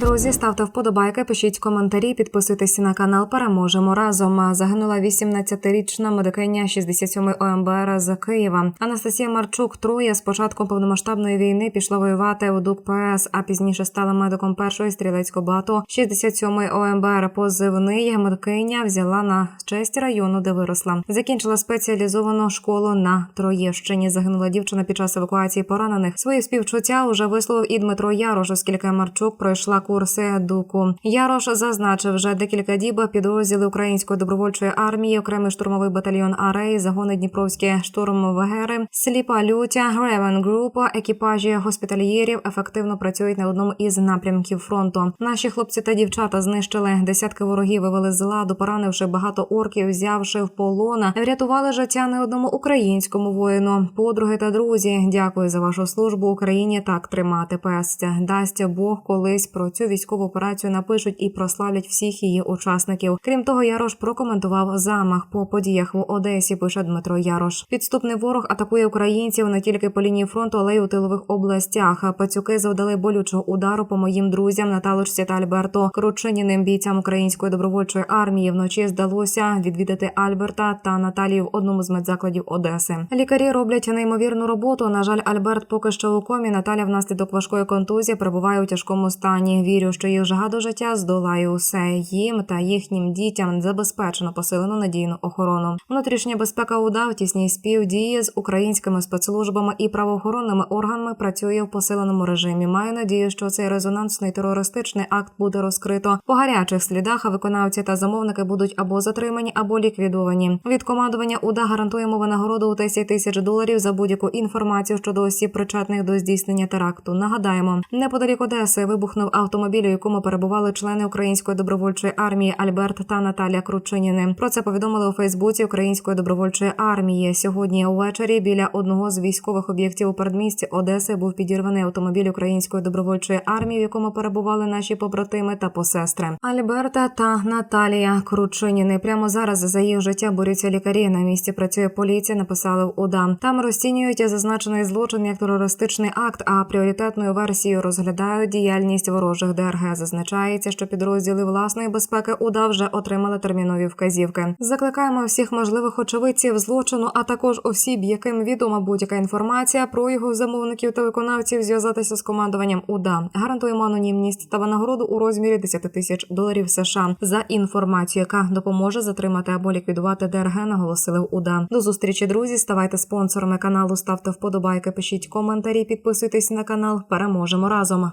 Друзі, ставте вподобайки, пишіть коментарі, підписуйтесь на канал. Переможемо разом. Загинула 18-річна медикиня 67-ї ОМБР з Києва. Анастасія Марчук Троє з початком повномасштабної війни пішла воювати у ДУК ПС, а пізніше стала медиком першої стрілецького бату 67-ї ОМБР. Позивний медикиня взяла на честь району, де виросла. Закінчила спеціалізовану школу на Троєщині. Загинула дівчина під час евакуації поранених. Свої співчуття уже висловив і Дмитро Ярош, оскільки Марчук пройшла курси дуку. Ярош зазначив, вже декілька діб підрозділи української добровольчої армії, окремий штурмовий батальйон Арей, загони Дніпровські штурмовегери, сліпа лютя, Ревен Груп, екіпажі госпітальєрів ефективно працюють на одному із напрямків фронту. Наші хлопці та дівчата знищили десятки ворогів, вивели з ладу, поранивши багато орків, взявши в полон, врятували життя не одному українському воїну. Подруги та друзі, дякую за вашу службу Україні. Так тримати пестя. Дасть Бог колись про цю військову операцію напишуть і прославлять всіх її учасників. Крім того, Ярош прокоментував замах по подіях в Одесі. Пише Дмитро Ярош. Підступний ворог атакує українців не тільки по лінії фронту, але й у тилових областях. Пацюки завдали болючого удару по моїм друзям Наталочці та Альберту Кручиніним бійцям української добровольчої армії. Вночі здалося відвідати Альберта та Наталію в одному з медзакладів Одеси. Лікарі роблять неймовірну роботу. На жаль, Альберт поки що у комі. Наталя внаслідок важкої контузії перебуває у тяжкому стані. Вірю, що їх жага до життя здолає усе. Їм та їхнім дітям забезпечено посилену надійну охорону. Внутрішня безпека уда в тісній співдії з українськими спецслужбами і правоохоронними органами працює в посиленому режимі. Маю надію, що цей резонансний терористичний акт буде розкрито по гарячих слідах. А виконавці та замовники будуть або затримані, або ліквідовані. Від командування уда гарантуємо винагороду у 10 тисяч доларів за будь-яку інформацію щодо осіб, причетних до здійснення теракту. Нагадаємо, неподалік Одеси вибухнув автомобіль, у якому перебували члени української добровольчої армії Альберт та Наталя Кручиніни. Про це повідомили у Фейсбуці Української добровольчої армії. Сьогодні увечері біля одного з військових об'єктів у передмісті Одеси був підірваний автомобіль української добровольчої армії, в якому перебували наші побратими та посестри. Альберта та Наталія Кручиніни. Прямо зараз за їх життя борються лікарі. На місці працює поліція. Написали в ОДА. Там розцінюють зазначений злочин як терористичний акт. А пріоритетною версією розглядають діяльність ворожих ДРГ. Зазначається, що підрозділи власної безпеки УДА вже отримали термінові вказівки. Закликаємо всіх можливих очевидців злочину, а також осіб, яким відома будь-яка інформація про його замовників та виконавців, зв'язатися з командуванням УДА. Гарантуємо анонімність та винагороду у розмірі 10 тисяч доларів США за інформацію, яка допоможе затримати або ліквідувати ДРГ. Наголосили в УДА. До зустрічі, друзі. Ставайте спонсорами каналу, ставте вподобайки, пишіть коментарі, підписуйтесь на канал. Переможемо разом.